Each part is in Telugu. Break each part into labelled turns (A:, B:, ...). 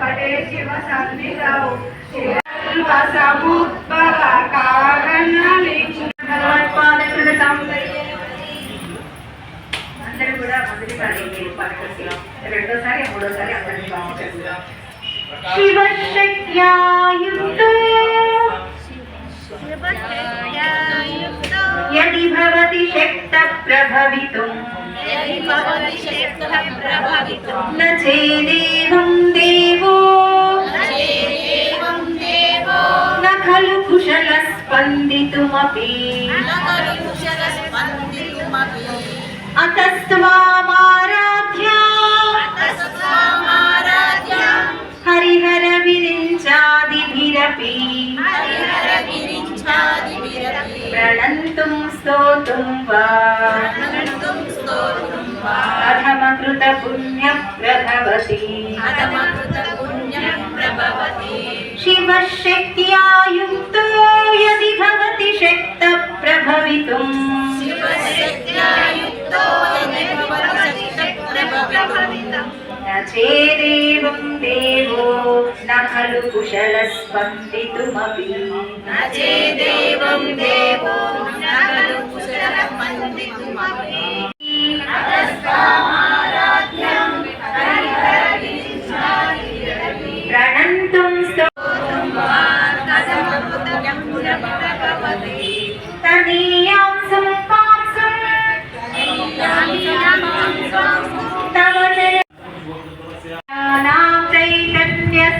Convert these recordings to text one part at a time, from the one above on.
A: పటే శివ సన్నిధౌ శివసముద్భవ కారణలింగం భగవత్పాదకుల సంగయ్య అందరూ కూడా మొదటి సారి పలకసి రెండోసారి మూడోసారి అందరినీ బాగుంటుంది శివశక్త్యాయుక్తో. యది భవతి శక్త ప్రభవితుం న చేదేవం దేవో న ఖలు కుశల స్పందితుమపి అతస్త్వామారాధ్యా హరిహర విరించాదిభిరపి అధమకృత పుణ్య ప్రభవతి అధమకృత పుణ్య ప్రభవతి శివ శక్త్యా యుక్తో యది భవతి శక్త ప్రభవితుం శివ శక్త్యా యుక్తో యది భవతి శక్త
B: ప్రభవితుం నచేదేవం దేవో నఖలు కుశల
A: స్పందితుమపి నచేదేవం దేవో నఖలు కుశల స్పందితుమపి అగస్తా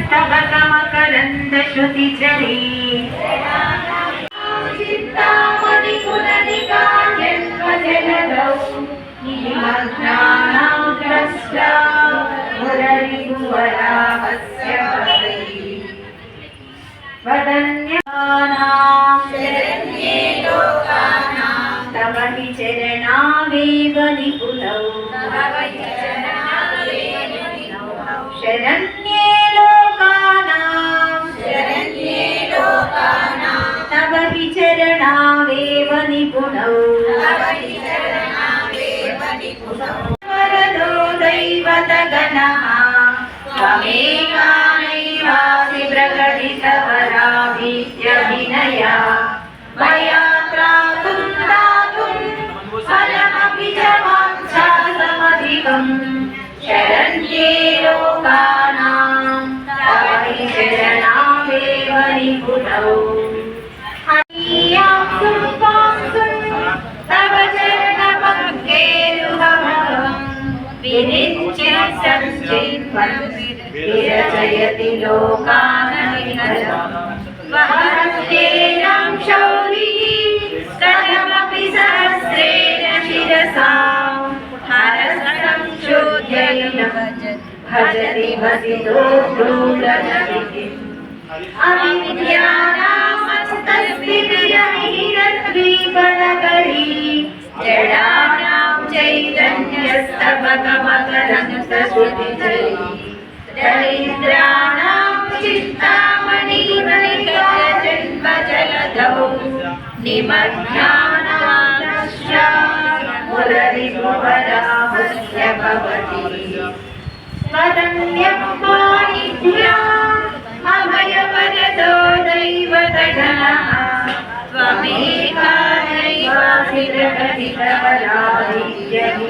A: चैतन्यस्तवकमकरन्दश्रुतिचरी चिन्तामणिकुलनिका जन्मजलदौ निमग्नानां द्रष्टा मुररिभुवराहस्य वदै त्वमेकानैवासि प्रकटितवराभीत्यभिनया मया त्रातुं दातुं फलमपि च वाञ्छासमधिकम् शरण्ये लोकानां तव हि निपुणौ। विरजयति लोकानविहरं शौरिः कथमपि सहस्रेण शिरसा हरसं शोध्यैन भजति भसितो भ्रूणजति अविद्यानामस्तस्ति विरहिरद्वीपनगरी जडा दरिद्राणां चिन्तामणिमणिकजन्मजलधौ निमग्नानां दृष्ट्या मुररिभुवरामस्य भवति अभयवरदो दैवतगणः त्वमेकानैवाभिरकटितवरादित्यविनया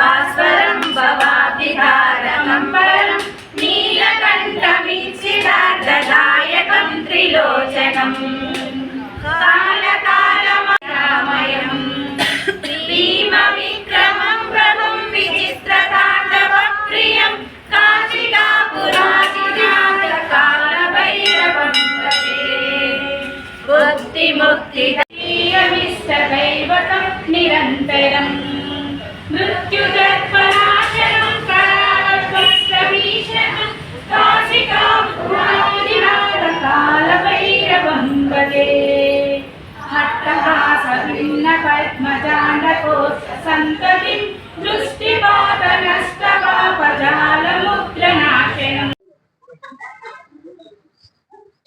A: Mas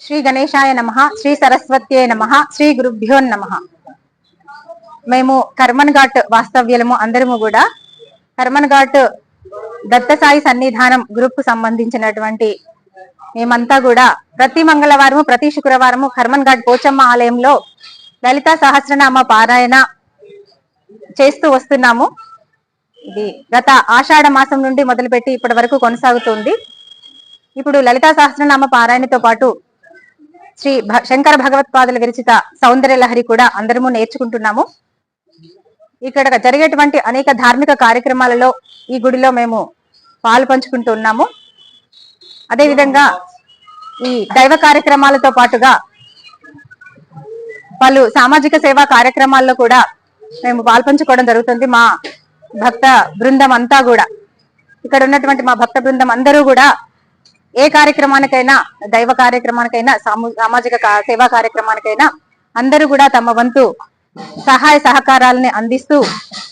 C: శ్రీ గణేశాయ నమ శ్రీ సరస్వత్యే నమ శ్రీ గురుభ్యో నమ. మేము కర్మన్ ఘాట్ వాస్తవ్యులము అందరము కూడా కర్మన్ ఘాట్ దత్తసాయి సన్నిధానం గ్రూప్కు సంబంధించినటువంటి మేమంతా కూడా ప్రతి మంగళవారము ప్రతి శుక్రవారము కర్మన్ ఘాట్ పోచమ్మ ఆలయంలో లలిత సహస్రనామ పారాయణ చేస్తూ వస్తున్నాము. ఇది గత ఆషాఢ మాసం నుండి మొదలుపెట్టి ఇప్పటి వరకు కొనసాగుతుంది. ఇప్పుడు లలితా సహస్రనామ పారాయణతో పాటు శ్రీ భ- శంకర భగవత్పాదుల విరచిత సౌందర్య లహరి కూడా అందరము నేర్చుకుంటున్నాము. ఇక్కడ జరిగేటువంటి అనేక ధార్మిక కార్యక్రమాలలో ఈ గుడిలో మేము పాలు పంచుకుంటూ ఉన్నాము. అదేవిధంగా ఈ దైవ కార్యక్రమాలతో పాటుగా పలు సామాజిక సేవా కార్యక్రమాల్లో కూడా మేము పాల్పంచుకోవడం జరుగుతుంది. మా భక్త బృందం అంతా కూడా. ఇక్కడ ఉన్నటువంటి మా భక్త బృందం అందరూ కూడా ఏ కార్యక్రమానికైనా దైవ కార్యక్రమానికైనా సామాజిక సేవా కార్యక్రమానికైనా అందరూ కూడా తమ వంతు సహాయ సహకారాలని అందిస్తూ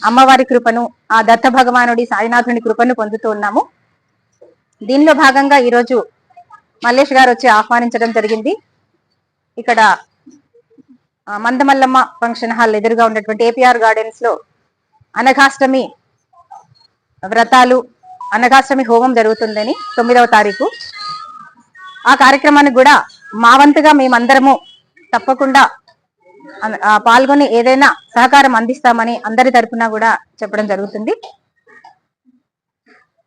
C: అమ్మవారి కృపను ఆ దత్త భగవానుడి సాయినాథుని కృపను పొందుతూ ఉన్నాము. దీనిలో భాగంగా ఈరోజు మల్లేష్ గారు వచ్చి ఆహ్వానించడం జరిగింది. ఇక్కడ మందమల్లమ్మ ఫంక్షన్ హాల్ ఎదురుగా ఉన్నటువంటి ఏపీఆర్ గార్డెన్స్లో అనఘాష్టమి వ్రతాలు అన్నగాష్టమి హోమం జరుగుతుందని తొమ్మిదవ తారీఖు. ఆ కార్యక్రమానికి కూడా మా వంతుగా మేమందరము తప్పకుండా పాల్గొని ఏదైనా సహకారం అందిస్తామని అందరి తరపున కూడా చెప్పడం జరుగుతుంది.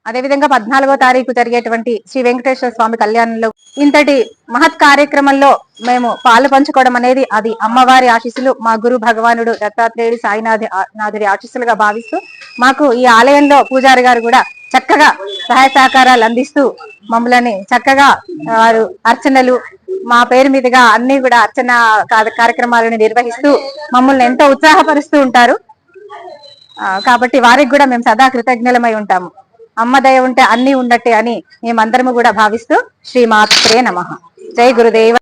C: అదేవిధంగా పద్నాలుగో తారీఖు జరిగేటువంటి శ్రీ వెంకటేశ్వర స్వామి కళ్యాణంలో ఇంతటి మహత్ కార్యక్రమంలో మేము పాలు పంచుకోవడం అనేది అది అమ్మవారి ఆశీస్సులు మా గురు భగవానుడు దత్తాత్రేయుడు సాయినాథి నాథుడి ఆశీస్సులుగా భావిస్తూ మాకు ఈ ఆలయంలో పూజారి గారు కూడా చక్కగా సహాయ సహకారాలు అందిస్తూ మమ్మల్ని చక్కగా వారు అర్చనలు మా పేరు మీదుగా అన్ని కూడా అర్చన కార్యక్రమాలను నిర్వహిస్తూ మమ్మల్ని ఎంతో ఉత్సాహపరుస్తూ ఉంటారు. కాబట్టి వారికి కూడా మేము సదా కృతజ్ఞలమై ఉంటాము. అమ్మ దయ ఉంటే అన్ని ఉన్నట్టే అని మేమందరము కూడా భావిస్తూ శ్రీ మాత్రే నమ. జై గురుదేవ